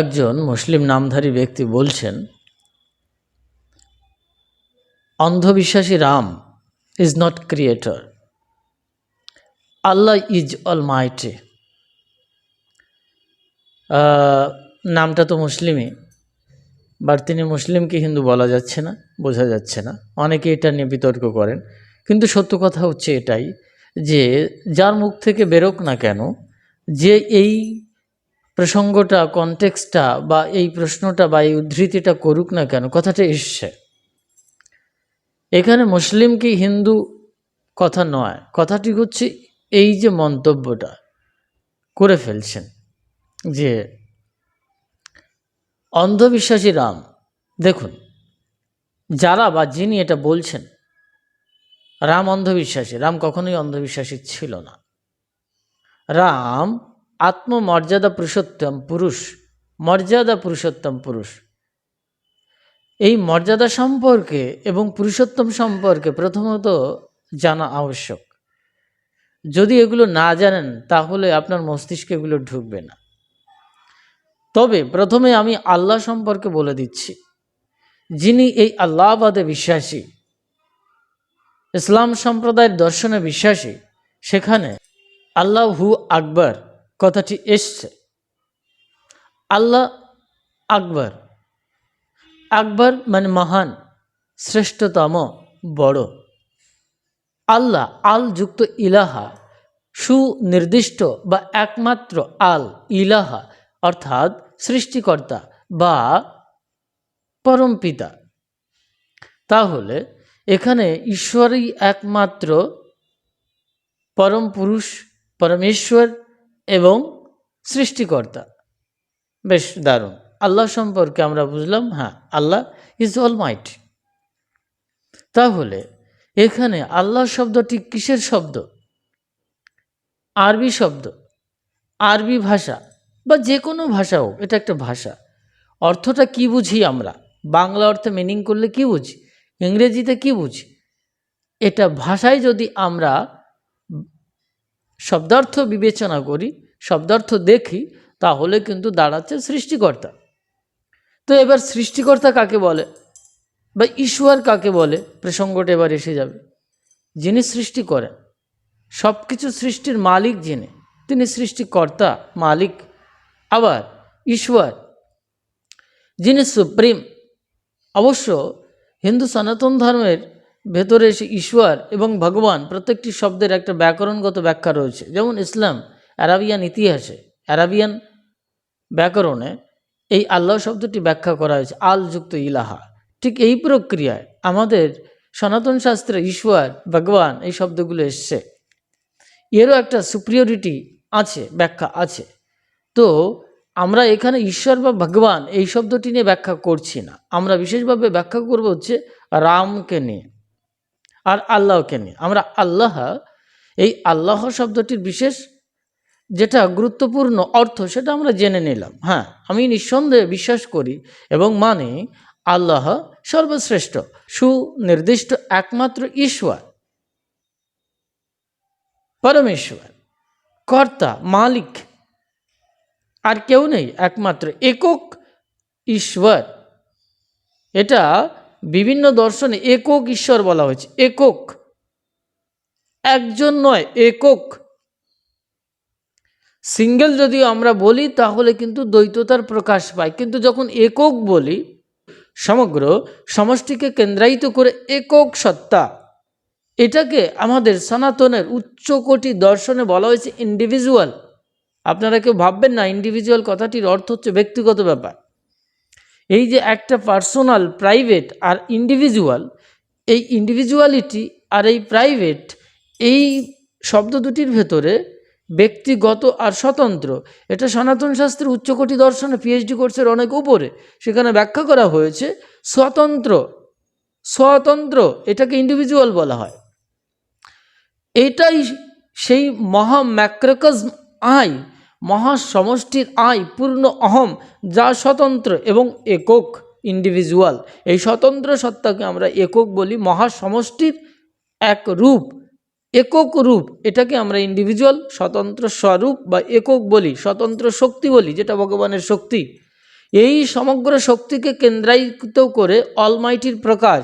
একজন মুসলিম নামধারী ব্যক্তি বলছেন, অন্ধবিশ্বাসী Ram is not creator Allah is almighty নামটা তো মুসলিমই, বাট তিনি মুসলিমকে হিন্দু বলা যাচ্ছে না, বোঝা যাচ্ছে না। অনেকে এটা নিয়ে বিতর্ক করেন। কিন্তু সত্য কথা হচ্ছে এটাই যে, যার মুখ থেকে বেরোক না কেন, যে এই প্রসঙ্গটা কনটেক্সটটা বা এই প্রশ্নটা বা এই উদ্ধৃতিটা করুক না কেন, কথাটা এসছে। এখানে মুসলিম কি হিন্দু কথা নয়, কথাটি হচ্ছে এই যে মন্তব্যটা করে ফেলছেন যে অন্ধবিশ্বাসী রাম, দেখুন, যারা বা যিনি এটা বলছেন, রাম অন্ধবিশ্বাসী, রাম কখনোই অন্ধবিশ্বাসী ছিল না। রাম আত্মমর্যাদা পুরুষোত্তম পুরুষ, মর্যাদা পুরুষোত্তম পুরুষ। এই মর্যাদা সম্পর্কে এবং পুরুষোত্তম সম্পর্কে প্রথমত জানা আবশ্যক। যদি এগুলো না জানেন, তাহলে আপনার মস্তিষ্কে এগুলো ঢুকবে না। তবে প্রথমে আমি আল্লাহ সম্পর্কে বলে দিচ্ছি। যিনি এই আল্লাহবাদে বিশ্বাসী, ইসলাম সম্প্রদায়ের দর্শনে বিশ্বাসী, সেখানে আল্লাহ হু আকবর কথাটি এসছে। আল্লাহ আকবর। আকবর মানে মহান, শ্রেষ্ঠতম, বড়। আল্লাহ আল যুক্ত ইলাহা, সুনির্দিষ্ট বা একমাত্র আল ইলাহা, অর্থাৎ সৃষ্টিকর্তা বা পরম পিতা। তাহলে এখানে ঈশ্বরই একমাত্র পরম পুরুষ, পরমেশ্বর এবং সৃষ্টিকর্তা। বেশ দারুণ। আল্লাহ সম্পর্কে আমরা বুঝলাম হ্যাঁ আল্লাহ ইজ অল মাইট তাহলে এখানে আল্লাহ শব্দটি কিসের শব্দ? আরবি শব্দ। আরবি ভাষা বা যে কোনো ভাষা হোক, এটা একটা ভাষা। অর্থটা কি বুঝি আমরা? বাংলা অর্থে মিনিং করলে কি বুঝি? ইংরেজিতে কি বুঝি? এটা ভাষায় যদি আমরা শব্দার্থ বিবেচনা করি, শব্দার্থ দেখি, তাহলে কিন্তু দাঁড়াচ্ছে সৃষ্টিকর্তা। তো এবার সৃষ্টিকর্তা কাকে বলে? বা ঈশ্বর কাকে বলে? প্রসঙ্গটা এবার এসে যাবে। যিনি সৃষ্টি করেন সব কিছু সৃষ্টির মালিক যিনি, তিনি সৃষ্টিকর্তা, মালিক, আবার ঈশ্বর। যিনি সুপ্রিম, অবশ্য হিন্দু সনাতন ধর্মের ভেতরে এসে ঈশ্বর এবং ভগবান প্রত্যেকটি শব্দের একটা ব্যাকরণগত ব্যাখ্যা রয়েছে। যেমন ইসলাম, অ্যারাবিয়ান ইতিহাসে, অ্যারাবিয়ান ব্যাকরণে এই আল্লাহ শব্দটি ব্যাখ্যা করা হয়েছে, আল যুক্ত ইলাহা। ঠিক এই প্রক্রিয়ায় আমাদের সনাতন শাস্ত্রে ঈশ্বর, ভগবান এই শব্দগুলো এসছে। এরও একটা সুপ্রিয়রিটি আছে, ব্যাখ্যা আছে। তো আমরা এখানে ঈশ্বর বা ভগবান এই শব্দটি নিয়ে ব্যাখ্যা করছি না। আমরা বিশেষভাবে ব্যাখ্যা করব হচ্ছে রামকে নিয়ে। আর আল্লাহকে নিয়ে। আমরা আল্লাহ, এই আল্লাহ শব্দটির বিশেষ যেটা গুরুত্বপূর্ণ অর্থ সেটা আমরা জেনে নিলাম। হ্যাঁ আমি নিঃসন্দেহে বিশ্বাস করি এবং মানে আল্লাহ সর্বশ্রেষ্ঠ, সুনির্দিষ্ট একমাত্র ঈশ্বর, পরমেশ্বর, কর্তা, মালিক। আর কেউ নেই, একমাত্র একক ঈশ্বর। এটা বিভিন্ন দর্শনে একক ঈশ্বর বলা হয়েছে, একক। একজন নয়, একক। সিঙ্গেল যদি আমরা বলি, তাহলে কিন্তু দ্বৈততার প্রকাশ পায়। কিন্তু যখন একক বলি, সমগ্র সমষ্টিকে কেন্দ্রায়িত করে একক সত্তা, এটাকে আমাদের সনাতনের উচ্চকোটি দর্শনে বলা হয়েছে ইন্ডিভিজুয়াল আপনারা কেউ ভাববেন না ইন্ডিভিজুয়াল কথাটির অর্থ হচ্ছে ব্যক্তিগত ব্যাপার। এই যে একটা পার্সোনাল প্রাইভেট আর ইন্ডিভিজুয়াল এই ইন্ডিভিজুয়ালিটি আর এই প্রাইভেট এই শব্দ দুটির ভেতরে ব্যক্তিগত আর স্বতন্ত্র। এটা সনাতন শাস্ত্রের উচ্চকোটি দর্শনে পিএইচডি কোর্সের অনেক উপরে, সেখানে ব্যাখ্যা করা হয়েছে, স্বতন্ত্র। স্বতন্ত্র, এটাকে ইন্ডিভিজুয়াল বলা হয়। এটাই সেই মহা ম্যাক্রোকজ আই মহা সমষ্টির আই পূর্ণ অহম, যা স্বতন্ত্র এবং একক ইন্ডিভিজুয়াল এই স্বতন্ত্র সত্তাকে আমরা একক বলি। মহা সমষ্টির এক রূপ, একক রূপ, এটাকে আমরা ইন্ডিভিজুয়াল স্বতন্ত্র স্বরূপ বা একক বলি, স্বতন্ত্র শক্তি বলি, যেটা ভগবানের শক্তি। এই সমগ্র শক্তিকে কেন্দ্রায়িত করে অলমাইটির প্রকাশ।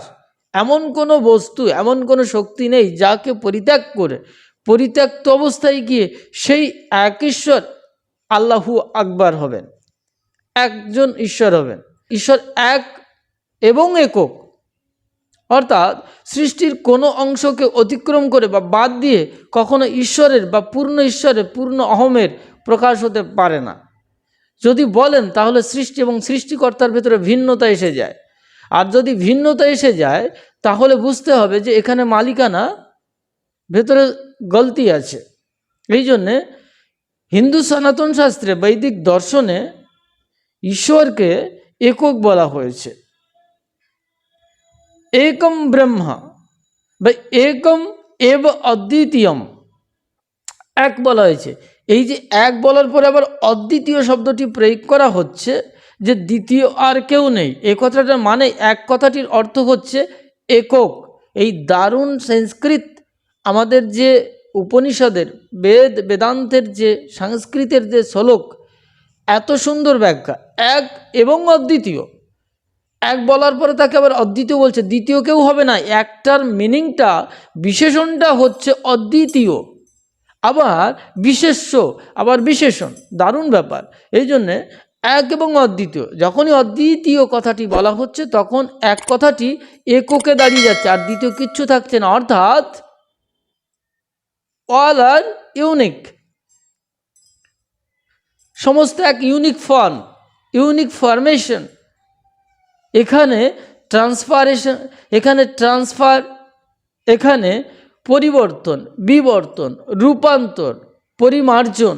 এমন কোনো বস্তু, এমন কোনো শক্তি নেই যাকে পরিত্যাগ করে, পরিত্যক্ত অবস্থায় গিয়ে সেই এক ঈশ্বর আল্লাহু আকবার হবেন। একজন ঈশ্বর হবেন। ঈশ্বর এক এবং একক। অর্থাৎ সৃষ্টির কোনো অংশকে অতিক্রম করে বা বাদ দিয়ে কখনো ঈশ্বরের বা পূর্ণ ঈশ্বরের, পূর্ণ অহমের প্রকাশ হতে পারে না। যদি বলেন তাহলে সৃষ্টি এবং সৃষ্টিকর্তার ভেতরে ভিন্নতা এসে যায়। আর যদি ভিন্নতা এসে যায়, তাহলে বুঝতে হবে যে এখানে মালিকানা ভেতরে গলতি আছে। এই জন্যে হিন্দু সনাতন শাস্ত্রে বৈদিক দর্শনে ঈশ্বরকে একক বলা হয়েছে। একম ব্রহ্মা বা একম এব অদ্বিতীয়ম। এক বলা হয়েছে। এই যে এক বলার পরে আবার অদ্বিতীয় শব্দটি প্রয়োগ করা হচ্ছে যে দ্বিতীয় আর কেউ নেই। এই কথাটার মানে এক কথাটির অর্থ হচ্ছে একক। এই দারুণ সংস্কৃত আমাদের যে উপনিষদের বেদ, বেদান্তের যে, সংস্কৃতের যে শ্লোক, এত সুন্দর ব্যাখ্যা। এক এবং অদ্বিতীয়। এক বলার পরে তাকে আবার অদ্বিতীয় বলছে। দ্বিতীয় কেউ হবে না। একটার মিনিংটা বিশেষণটা হচ্ছে অদ্বিতীয়। আবার বিশেষ্য, আবার বিশেষণ। দারুণ ব্যাপার। এই জন্যে এক এবং অদ্বিতীয়। যখনই অদ্বিতীয় কথাটি বলা হচ্ছে, তখন এক কথাটি এককে দাঁড়িয়ে যাচ্ছে। আর দ্বিতীয় কিচ্ছু থাকছে না। অর্থাৎ অল আর ইউনিক। সমস্ত এক ইউনিক ফর্ম ইউনিক ফরমেশন এখানে ট্রান্সফারেশন এখানে ট্রান্সফার এখানে পরিবর্তন, বিবর্তন, রূপান্তর, পরিমার্জন,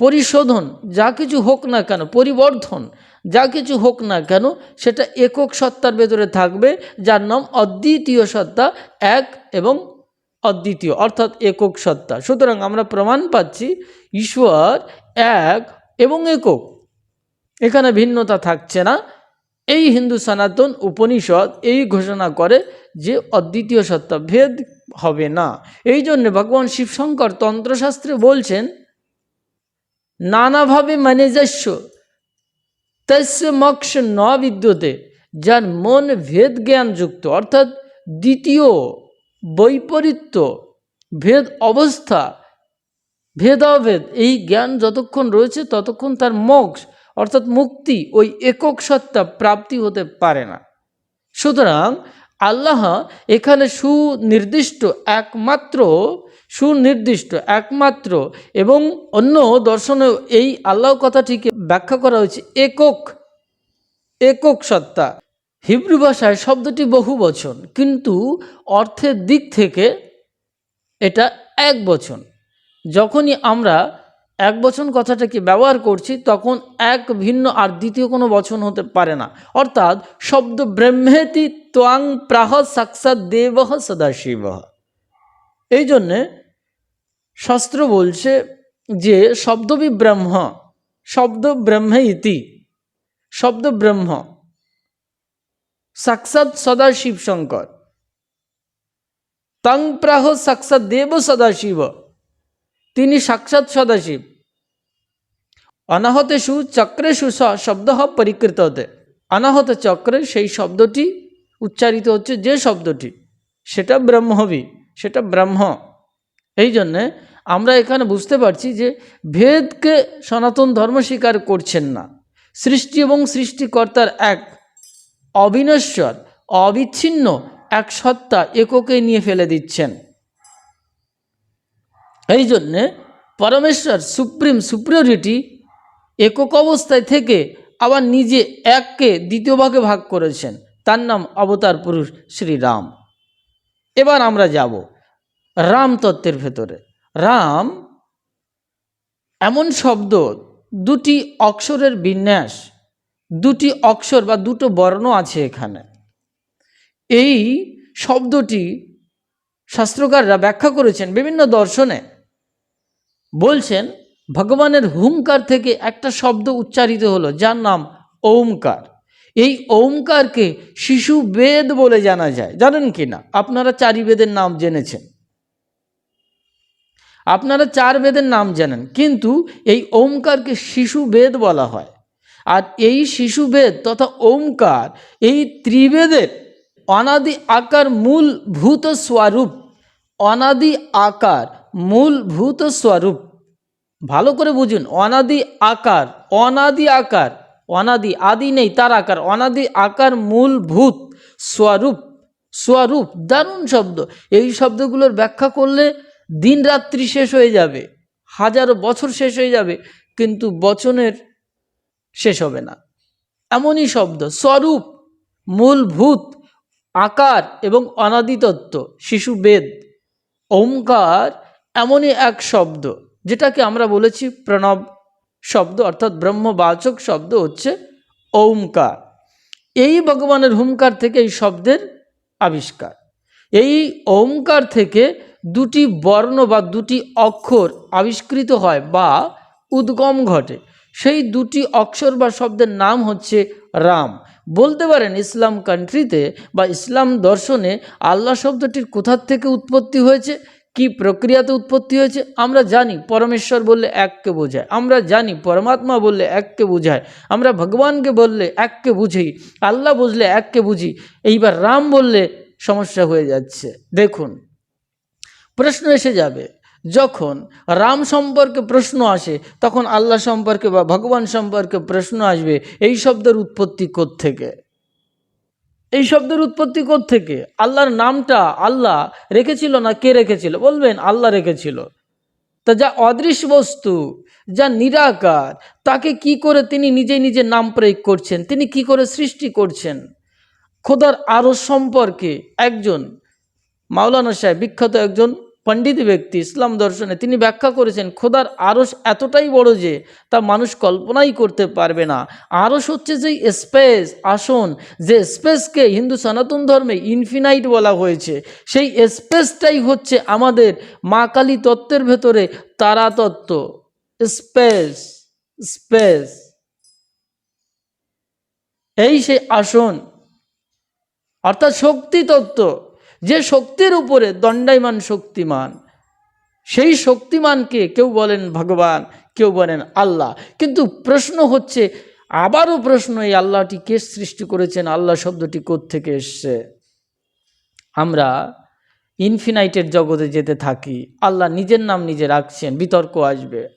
পরিশোধন, যা কিছু হোক না কেন, পরিবর্ধন, যা কিছু হোক না কেন, সেটা একক সত্তার ভেতরে থাকবে, যার নাম অদ্বিতীয় সত্তা এক এবং অদ্বিতীয়, অর্থাৎ একক সত্তা। সুতরাং আমরা প্রমাণ পাচ্ছি ঈশ্বর এক এবং একক। এখানে ভিন্নতা থাকছে না। এই হিন্দু সনাতন উপনিষদ এই ঘোষণা করে যে অদ্বিতীয় সত্তা ভেদ হবে না। এই জন্যে ভগবান শিবশঙ্কর তন্ত্রশাস্ত্রে বলছেন, নানাভাবে মানেজস্য, তস্য মোক্ষ ন বিদ্যতে, যার মন ভেদ জ্ঞানযুক্ত, অর্থাৎ দ্বিতীয় বৈপরীত্য, ভেদ অবস্থা, ভেদাভেদ, এই জ্ঞান যতক্ষণ রয়েছে ততক্ষণ তার মোক্ষ, অর্থাৎ মুক্তি, ওই একক সত্তা প্রাপ্তি হতে পারে না। সুতরাং আল্লাহ এখানে সুনির্দিষ্ট, একমাত্র সুনির্দিষ্ট, একমাত্র এবং অন্য দর্শনে এই আল্লাহ কথাটিকে ব্যাখ্যা করা হয়েছে, একক একক সত্তা। হিব্রু ভাষায় শব্দটি বহু বচন, কিন্তু অর্থের দিক থেকে এটা এক বচন। যখনই আমরা এক বচন কথাটাকে ব্যবহার করছি, তখন এক ভিন্ন আর দ্বিতীয় কোনো বচন হতে পারে না। অর্থাৎ শব্দ ব্রহ্মেতি ত্বাং প্রাহ সাক্ষাৎ দেব সদাশিব এই জন্যে শাস্ত্র বলছে যে শব্দবি ব্রহ্ম শব্দ ব্রহ্মে ইতি, শব্দ ব্রহ্ম। সাক্ষাৎ সদাশিব শঙ্কর তং প্রাহ সাক্ষাৎ দেব সদাশিব তিনি সাক্ষাৎ সদাশিব অনাহতেষু চক্রেষু স শব্দ পরিকৃত হতে অনাহত চক্রে সেই শব্দটি উচ্চারিত হচ্ছে যে শব্দটি সেটা ব্রহ্মবি সেটা ব্রহ্ম এই জন্যে আমরা এখানে বুঝতে পারছি যে ভেদকে সনাতন ধর্ম স্বীকার করছেন না সৃষ্টি এবং সৃষ্টিকর্তার এক অবিনশ্বর, অবিচ্ছিন্ন এক সত্তা এককে নিয়ে ফেলে দিচ্ছেন। এই জন্যে পরমেশ্বর সুপ্রিম সুপ্রিয়রিটি একক অবস্থায় থেকে আবার নিজে এককে দ্বিতীয় ভাগে ভাগ করেছেন। তার নাম অবতার পুরুষ শ্রীরাম। এবার আমরা যাব রাম তত্ত্বের ভেতরে। রাম এমন শব্দ, দুটি অক্ষরের বিন্যাস দুটি অক্ষর বা দুটো বর্ণ আছে এখানে। এই শব্দটি শাস্ত্রকাররা ব্যাখ্যা করেছেন বিভিন্ন দর্শনে। বলছেন, ভগবানের হুঙ্কার থেকে একটা শব্দ উচ্চারিত হলো, যার নাম ওমকার। এই ওমকারকে শিশু বেদ বলে জানা যায়। জানেন কি না? আপনারা চারি বেদের নাম জেনেছেন। আপনারা চার বেদের নাম জানেন। কিন্তু এই ওমকারকে শিশু বেদ বলা হয়। আর এই শিশুবেদ তথা ওমকার, এই ত্রিবেদের অনাদি আকার মূল ভূত স্বরূপ। অনাদি আকার মূল ভূত স্বরূপ। ভালো করে বুঝুন, অনাদি আকার অনাদি আকার, অনাদি, আদি নেই, তার আকার, অনাদি আকার মূল ভূত স্বরূপ। স্বরূপ, দারুণ শব্দ। এই শব্দগুলোর ব্যাখ্যা করলে দিন রাত্রি শেষ হয়ে যাবে, হাজারো বছর শেষ হয়ে যাবে, কিন্তু বচনের শেষ হবে না। এমনই শব্দ, স্বরূপ মূলভূত আকার এবং অনাদি তত্ত্ব শিশু বেদ, ওমকার, এমনই এক শব্দ, যেটাকে আমরা বলেছি প্রণব শব্দ, অর্থাৎ ব্রহ্মবাচক শব্দ হচ্ছে ওমকার। এই ভগবানের হুমকার থেকে এই শব্দের আবিষ্কার। এই ওমকার থেকে দুটি বর্ণ বা দুটি অক্ষর আবিষ্কৃত হয় বা উদ্গম ঘটে। সেই দুটি অক্ষর বা শব্দের নাম হচ্ছে রাম। বলতে পারেন ইসলাম কান্ট্রিতে বা ইসলাম দর্শনে আল্লাহ শব্দটির কোথার থেকে উৎপত্তি হয়েছে, কি প্রক্রিয়াতে উৎপত্তি হয়েছে, আমরা জানি পরমেশ্বর বললে এককে বোঝায়, আমরা জানি পরমাত্মা বললে এককে বোঝায়, আমরা ভগবানকে বললে এককে বুঝি, আল্লাহ বুঝলে এককে বুঝি, এইবার রাম বললে সমস্যা হয়ে যাচ্ছে। দেখুন, প্রশ্ন এসে যাবে যখন রাম সম্পর্কে প্রশ্ন আসে, তখন আল্লাহ সম্পর্কে বা ভগবান সম্পর্কে প্রশ্ন আসবে, এই শব্দের উৎপত্তি থেকে এই শব্দের উৎপত্তি থেকে আল্লাহর নামটা আল্লাহ রেখেছিল না কে রেখেছিল? বলবেন, আল্লাহ রেখেছিল। তা যা অদৃশ্য বস্তু, যা নিরাকার, তাকে কি করে তিনি নিজে নিজে নাম প্রয়োগ করছেন? তিনি কি করে সৃষ্টি করছেন? খোদার আরও সম্পর্কে একজন মাওলানা সাহেব, বিখ্যাত একজন পণ্ডিত ব্যক্তি ইসলাম দর্শনে তিনি ব্যাখ্যা করেছেন, খোদার আরস এতটাই বড় যে তা মানুষ কল্পনাই করতে পারবে না। আরস হচ্ছে যে স্পেস, আসন, যে স্পেসকে হিন্দু সনাতন ধর্মে ইনফিনাইট বলা হয়েছে। সেই স্পেসটাই হচ্ছে আমাদের মা কালী তত্ত্বের ভেতরে তারা তত্ত্ব। Space space. এই সেই আসন, অর্থাৎ শক্তি তত্ত্ব। যে শক্তির উপরে দণ্ডায়মান শক্তিমান, সেই শক্তিমানকে কেউ বলেন ভগবান, কেউ বলেন আল্লাহ। কিন্তু প্রশ্ন হচ্ছে, আবারও প্রশ্ন, এই আল্লাহটি কে সৃষ্টি করেছেন? আল্লাহ শব্দটি থেকে এসছে? আমরা ইনফিনাইটের জগতে যেতে থাকি, আল্লাহ নিজের নাম নিজে রাখছেন, বিতর্ক আসবে।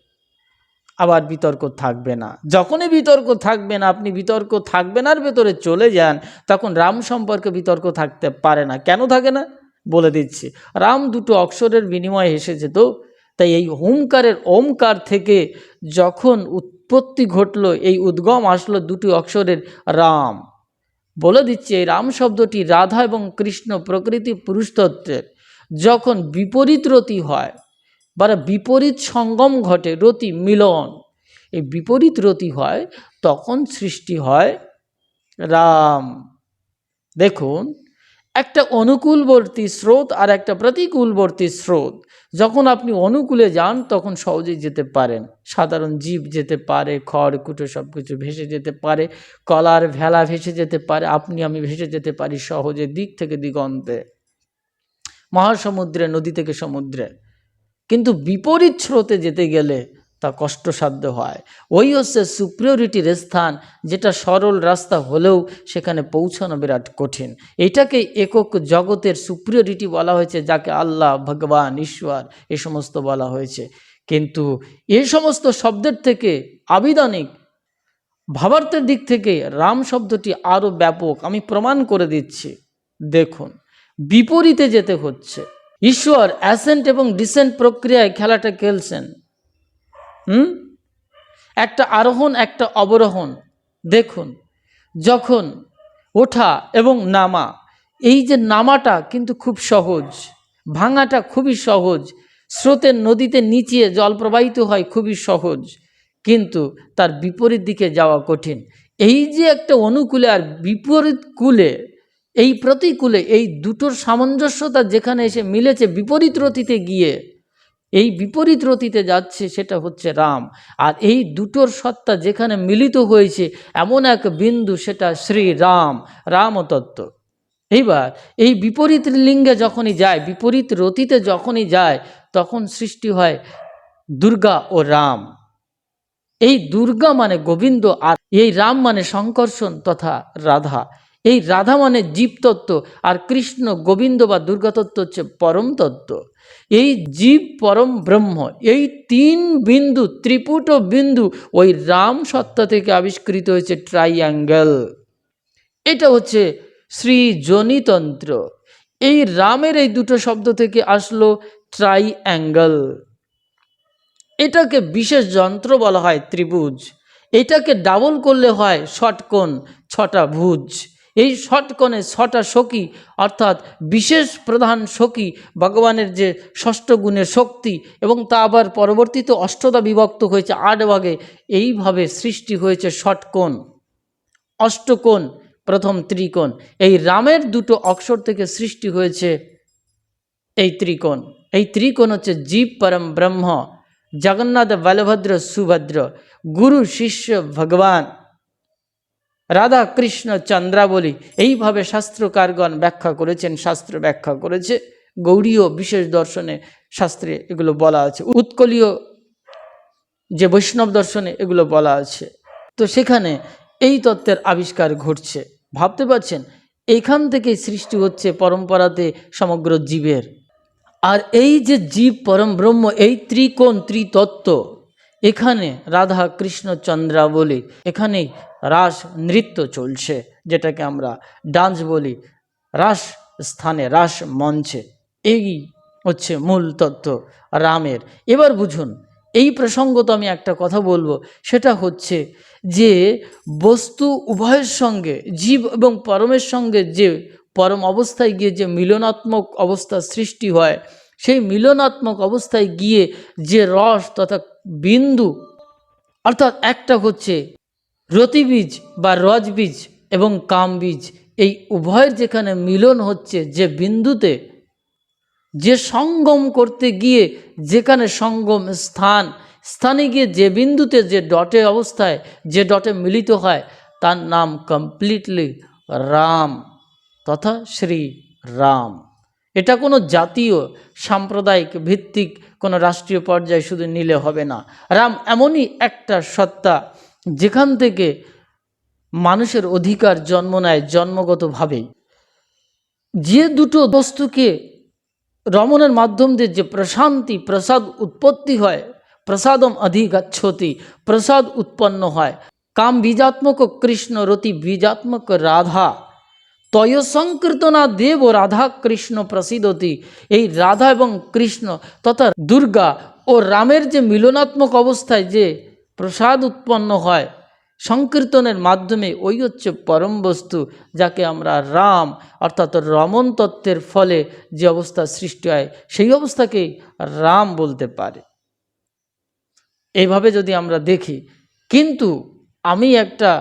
আবার বিতর্ক থাকবে না। যখনই বিতর্ক থাকবে না, আপনি বিতর্ক থাকবে না ভেতরে চলে যান, তখন রাম সম্পর্কে বিতর্ক থাকতে পারে না। কেন থাকে না? বলে দিচ্ছি, রাম দুটো অক্ষরের বিনিময়ে এসেছে তো, তাই এই হোমকারের ওমকার থেকে যখন উৎপত্তি ঘটল, এই উদ্গম আসলো দুটি অক্ষরের রাম। বলে দিচ্ছে, এই রাম শব্দটি রাধা এবং কৃষ্ণ প্রকৃতি পুরুষতত্ত্বের, যখন বিপরীত রতি হয় বা বিপরীত সঙ্গম ঘটে রতি মিলন। এই বিপরীত রতি হয়, তখন সৃষ্টি হয় রাম। দেখুন, একটা অনুকূলবর্তী স্রোত আর একটা প্রতিকূলবর্তী স্রোত। যখন আপনি অনুকূলে যান, তখন সহজেই যেতে পারেন। সাধারণ জীব যেতে পারে, খড়, কুটো সব কিছু ভেসে যেতে পারে, কলার ভেলা ভেসে যেতে পারে, আপনি আমি ভেসে যেতে পারি সহজে দিক থেকে দিগন্তে। মহাসমুদ্রে, নদী থেকে সমুদ্রে। কিন্তু বিপরীত স্রোতে যেতে গেলে তা কষ্টসাধ্য হয়। ওই হচ্ছে সুপ্রিয়রিটির স্থান, যেটা সরল রাস্তা হলেও সেখানে পৌঁছানো বিরাট কঠিন। এটাকে একক জগতের সুপ্রিয়রিটি বলা হয়েছে, যাকে আল্লাহ, ভগবান, ঈশ্বর এ সমস্ত বলা হয়েছে। কিন্তু এ সমস্ত শব্দের থেকে আবিধানিক ভাবার্থের দিক থেকে রাম শব্দটি আরও ব্যাপক। আমি প্রমাণ করে দিচ্ছি। দেখুন, বিপরীতে যেতে হচ্ছে। ঈশ্বর অ্যাসেন্ট এবং ডিসেন্ট প্রক্রিয়ায় খেলাটা খেলছেন। হুম? একটা আরোহণ, একটা অবরোহণ। দেখুন, যখন ওঠা এবং নামা, এই যে নামাটা কিন্তু খুব সহজ, ভাঙাটা খুবই সহজ, স্রোতের নদীতে নিচে জল প্রবাহিত হয় খুবই সহজ, কিন্তু তার বিপরীত দিকে যাওয়া কঠিন। এই যে একটা অনুকূলে আর বিপরীত কূলে এই প্রতিকূলে, এই দুটোর সামঞ্জস্যতা যেখানে এসে মিলেছে বিপরীত রতিতে গিয়ে, এই বিপরীত রতিতে যাচ্ছে সেটা হচ্ছে রাম। আর এই দুটোর সত্তা যেখানে মিলিত হয়েছে, এমন এক বিন্দু সেটা শ্রী রাম, রামতত্ত্ব। এইবার, এই বিপরীত লিঙ্গে যখনই যায়, বিপরীত রতিতে যখনই যায়, তখন সৃষ্টি হয় দুর্গা ও রাম। এই দুর্গা মানে গোবিন্দ আর এই রাম মানে সংকর্ষণ তথা রাধা। এই রাধা মানে জীবতত্ত্ব আর কৃষ্ণ, গোবিন্দ বা দুর্গাতত্ত্ব হচ্ছে পরম তত্ত্ব। এই জীব, পরম, ব্রহ্ম, এই তিন বিন্দু, ত্রিপুট বিন্দু ওই রাম সত্তা থেকে আবিষ্কৃত হয়েছে ট্রাইঅ্যাঙ্গেল এটা হচ্ছে শ্রী জনিতন্ত্র এই রামের এই দুটো শব্দ থেকে আসলো ট্রাইঅ্যাঙ্গেল এটাকে বিশেষ যন্ত্র বলা হয় ত্রিভুজ। এটাকে ডাবল করলে হয় ষটকোণ, ছটা ভুজ। এই ষটকোণে ছটা সখী, অর্থাৎ বিশেষ প্রধান সখী, ভগবানের যে ষষ্ঠ গুণের শক্তি এবং তা আবার পরবর্তীতে অষ্টদা বিভক্ত হয়েছে আট ভাগে, এইভাবে সৃষ্টি হয়েছে ষটকোণ। অষ্টকোণ, প্রথম ত্রিকোণ। এই রামের দুটো অক্ষর থেকে সৃষ্টি হয়েছে এই ত্রিকোণ। এই ত্রিকোণ হচ্ছে জীব পরম ব্রহ্ম, জগন্নাথ বলভদ্র সুভদ্র, গুরু শিষ্য ভগবান। রাধা কৃষ্ণ চন্দ্রাবলী। এইভাবে শাস্ত্রকারগণ ব্যাখ্যা করেছেন, শাস্ত্র ব্যাখ্যা করেছে। গৌড়ীয় বিশেষ দর্শনে শাস্ত্রে এগুলো বলা আছে। উৎকলীয় যে বৈষ্ণব দর্শনে এগুলো বলা আছে। তো সেখানে এই তত্ত্বের আবিষ্কার ঘটছে। ভাবতে পারছেন? এইখান থেকেই সৃষ্টি হচ্ছে পরম্পরাতে সমগ্র জীবের। আর এই যে জীব, পরম ব্রহ্ম, এই ত্রিকোণ ত্রিতত্ত্ব, এখানে রাধা কৃষ্ণ চন্দ্রাবলী, এখানেই রাস নৃত্য চলছে, যেটাকে আমরা ডান্স বলি। রাস স্থানে, রাস মঞ্চে। এই হচ্ছে মূল তত্ত্ব রামের। এবার বুঝুন, এই প্রসঙ্গত আমি একটা কথা বলব। সেটা হচ্ছে যে, বস্তু উভয়ের সঙ্গে, জীব এবং পরমের সঙ্গে যে পরম অবস্থায় গিয়ে যে মিলনাত্মক অবস্থা সৃষ্টি হয়, সেই মিলনাত্মক অবস্থায় গিয়ে যে রস তথা বিন্দু, অর্থাৎ একটা হচ্ছে রতিবীজ বা রজবীজ এবং কামবীজ, এই উভয়ের যেখানে মিলন হচ্ছে যে বিন্দুতে, যে সঙ্গম করতে গিয়ে যেখানে সঙ্গম স্থান, স্থানে গিয়ে যে বিন্দুতে, যে ডটে অবস্থায়, যে ডটে মিলিত হয়, তার নাম কমপ্লিটলি রাম তথা শ্রী রাম। এটা কোনো জাতীয়, সাম্প্রদায়িক ভিত্তিক কোনো রাষ্ট্রীয় পর্যায়ে শুধু নিলে হবে না। রাম এমনই একটা সত্তা যেখান থেকে মানুষের অধিকার জন্ম নেয় জন্মগতভাবেই। যে দুটো বস্তুকে রমণের মাধ্যম দিয়ে যে প্রশান্তি, প্রসাদ উৎপত্তি হয়, প্রসাদম অধিগচ্ছতি, প্রসাদ উৎপন্ন হয়, কাম বীজাত্মক কৃষ্ণ রতি বীজাত্মক রাধা, তয় সংকীর্তনা দেব রাধা কৃষ্ণ প্রসিদ্ধতি, এই রাধা এবং কৃষ্ণ তথা দুর্গা ও রামের যে মিলনাত্মক অবস্থায় যে প্রসাদ উৎপন্ন হয়। সংকীর্তনের মাধ্যমে ওই হচ্ছে পরম বস্তু যাকে আমরা রাম, অর্থাৎ রমন তত্ত্বের ফলে যে অবস্থা সৃষ্টি হয়, সেই অবস্থাকেই রাম বলতে পারে। এইভাবে যদি আমরা দেখি, কিন্তু আমি একটা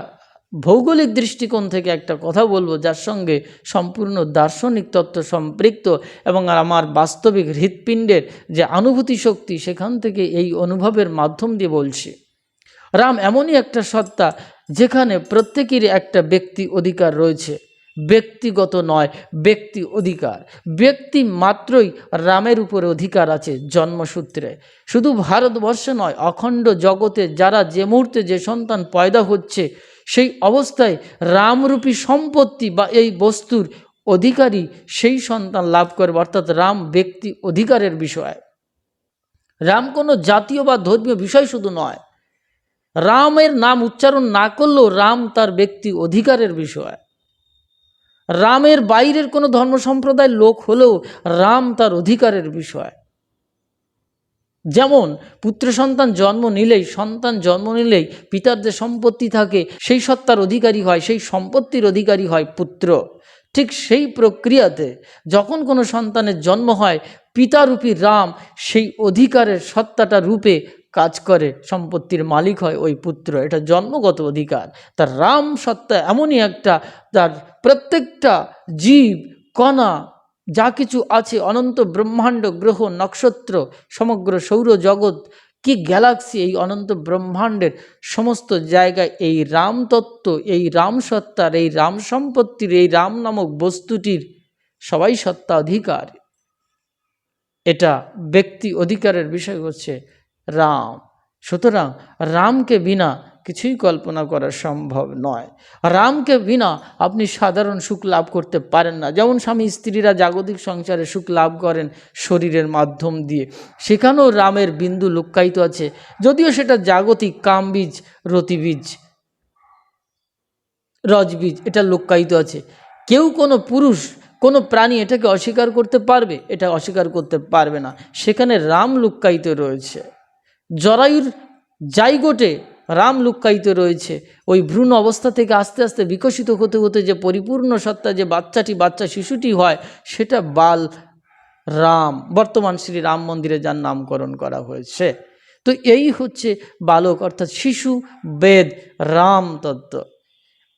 ভৌগোলিক দৃষ্টিকোণ থেকে একটা কথা বলব, যার সঙ্গে সম্পূর্ণ দার্শনিক তত্ত্ব সম্পৃক্ত এবং আমার বাস্তবিক হৃৎপিণ্ডের যে অনুভূতি শক্তি, সেখান থেকে এই অনুভবের মাধ্যম দিয়ে বলছি। রাম এমনই একটা সত্তা যেখানে প্রত্যেকেরই একটা ব্যক্তি অধিকার রয়েছে। ব্যক্তিগত নয়, ব্যক্তি অধিকার। ব্যক্তি মাত্রই রামের উপরে অধিকার আছে জন্মসূত্রে। শুধু ভারতবর্ষে নয়, অখণ্ড জগতে যারা যে মুহূর্তে যে সন্তান পয়দা হচ্ছে, সেই অবস্থায় রামরূপী সম্পত্তি বা এই বস্তুর অধিকারী সেই সন্তান লাভ করবে, অর্থাৎ রাম ব্যক্তি অধিকারের বিষয়। রাম কোনো জাতীয় বা ধর্মীয় বিষয় শুধু নয় রামের নাম উচ্চারণ না করলেও রাম তার ব্যক্তি অধিকারের বিষয়। রামের বাইরের কোনো ধর্ম সম্প্রদায়ের লোক হলেও রাম তার অধিকারের বিষয়। যেমন, পুত্র সন্তান জন্ম নিলেই, সন্তান জন্ম নিলেই পিতার যে সম্পত্তি থাকে, সেই সত্তার অধিকারী হয়, সেই সম্পত্তির অধিকারী হয় পুত্র। ঠিক সেই প্রক্রিয়াতে যখন কোনো সন্তানের জন্ম হয়, পিতারূপী রাম সেই অধিকারের সত্তাটা রূপে কাজ করে, সম্পত্তির মালিক হয় ওই পুত্র। এটা জন্মগত অধিকার। তার রাম সত্তা এমনই একটা, তার প্রত্যেকটা জীব, কণা, যা কিছু আছে, অনন্ত ব্রহ্মাণ্ড, গ্রহ, নক্ষত্র, সমগ্র সৌরজগৎ, কি গ্যালাক্সি, এই অনন্ত ব্রহ্মাণ্ডের সমস্ত জায়গায় এই রাম তত্ত্ব, এই রাম সত্তার, এই রাম সম্পত্তির, এই রাম নামক বস্তুটির সবাই সত্তা অধিকার। এটা ব্যক্তি অধিকারের বিষয় হচ্ছে রাম। সুতরাং রামকে বিনা কিছুই কল্পনা করা সম্ভব নয়। রামকে বিনা আপনি সাধারণ সুখ লাভ করতে পারেন না। যেমন স্বামী স্ত্রীরা জাগতিক সংসারে সুখ লাভ করেন শরীরের মাধ্যম দিয়ে। সেখানেও রামের বিন্দু লুক্কায়িত আছে। যদিও সেটা জাগতিক কামবীজ, রতিবীজ, রজবীজ, এটা লুক্কায়িত আছে। কেউ কোনো পুরুষ, কোনো প্রাণী এটাকে অস্বীকার করতে পারবে? এটা অস্বীকার করতে পারবে না। সেখানে রাম লুক্কায়িত রয়েছে। জরায়ুর জাইগোটে রাম লুক্কায়িত রয়েছে। ওই ভ্রূণ অবস্থা থেকে আস্তে আস্তে বিকশিত হতে হতে যে পরিপূর্ণ সত্তা যে বাচ্চাটি, বাচ্চা শিশুটি হয়, সেটা বাল রাম। বর্তমান শ্রী রাম মন্দিরে যার নামকরণ করা হয়েছে। তো এই হচ্ছে বালক, অর্থাৎ শিশু, বেদ, রাম তত্ত্ব।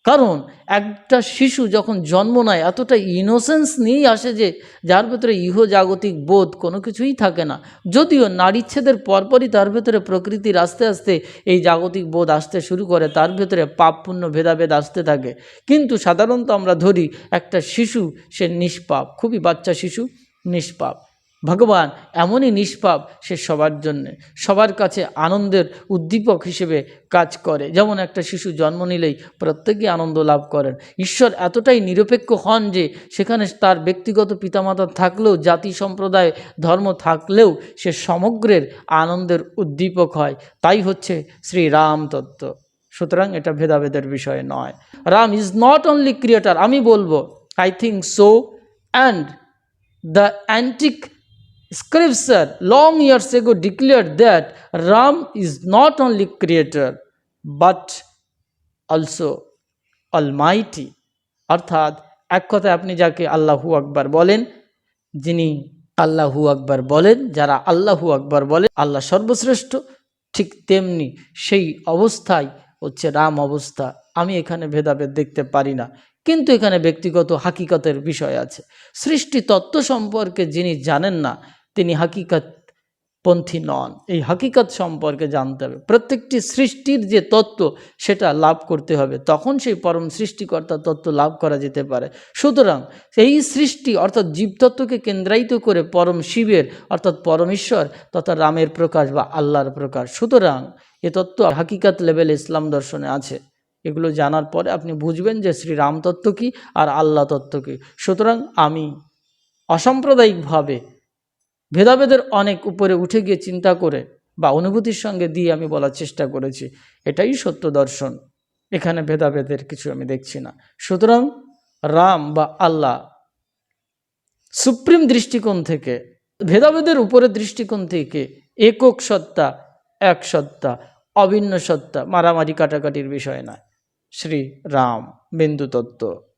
কারণ একটা শিশু যখন জন্ম নেয়, এতটা ইনোসেন্স নিয়েই আসে যে যার ভেতরে ইহজাগতিক বোধ কোনো কিছুই থাকে না। যদিও নারীচ্ছেদের পরপরই তার ভেতরে প্রকৃতির আস্তে আস্তে এই জাগতিক বোধ আসতে শুরু করে, তার ভেতরে পাপ পুণ্য ভেদাভেদ আসতে থাকে। কিন্তু সাধারণত আমরা ধরি একটা শিশু সে নিষ্পাপ, খুবই বাচ্চা শিশু, নিষ্পাপ। ভগবান এমনই নিষ্পাপ সে সবার জন্যে। সবার কাছে আনন্দের উদ্দীপক হিসেবে কাজ করে। যেমন একটা শিশু জন্ম নিলেই প্রত্যেকেই আনন্দ লাভ করেন। ঈশ্বর এতটাই নিরপেক্ষ হন যে সেখানে তার ব্যক্তিগত পিতামাতা থাকলেও, জাতি সম্প্রদায়, ধর্ম থাকলেও সে সমগ্রের আনন্দের উদ্দীপক হয়। তাই হচ্ছে শ্রী রাম তত্ত্ব সুতরাং এটা ভেদাভেদের বিষয় নয়। Ram is not only creator আমি বলব I think so and the antique scripture long years ago declared that Ram is not only creator, but also almighty. অর্থাৎ, এক কথায় আপনি যাকে আল্লাহু আকবার বলেন, যিনি আল্লাহু আকবার বলেন, যারা আল্লাহু আকবার বলে আল্লাহ সর্বশ্রেষ্ঠ, ঠিক তেমনি সেই অবস্থায় হচ্ছে রাম অবস্থা। আমি এখানে ভেদাভেদ দেখতে পারি না। কিন্তু এখানে ব্যক্তিগত হাকিকতের বিষয় আছে। সৃষ্টি তত্ত্ব সম্পর্কে যিনি জানেন না তিনি হাকিকত পন্থী নন। এই হাকিকত সম্পর্কে জানতে হবে। প্রত্যেকটি সৃষ্টির যে তত্ত্ব সেটা লাভ করতে হবে। তখন সেই পরম সৃষ্টিকর্তা তত্ত্ব লাভ করা যেতে পারে। সুতরাং এই সৃষ্টি অর্থাৎ জীবতত্ত্বকে কেন্দ্রায়িত করে পরম শিবের অর্থাৎ পরমেশ্বর তথা রামের প্রকাশ বা আল্লাহর প্রকাশ। সুতরাং এ তত্ত্ব হাকিকত লেভেলে ইসলাম দর্শনে আছে। এগুলো জানার পরে আপনি বুঝবেন যে শ্রী রাম তত্ত্ব কী আর আল্লাহ তত্ত্ব কী। সুতরাং আমি অসাম্প্রদায়িকভাবে ভেদাভেদের অনেক উপরে উঠে গিয়ে চিন্তা করে বা অনুভূতির সঙ্গে দিয়ে আমি বলার চেষ্টা করেছি। এটাই সত্য দর্শন। এখানে ভেদাভেদের কিছু আমি দেখছি না। সুতরাং রাম বা আল্লাহ সুপ্রিম দৃষ্টিকোণ থেকে, ভেদাভেদের উপরের দৃষ্টিকোণ থেকে একক সত্তা, এক সত্তা, অভিন্ন সত্তা, মারামারি, কাটাকাটির বিষয় নয়। শ্রী রাম বিন্দু তত্ত্ব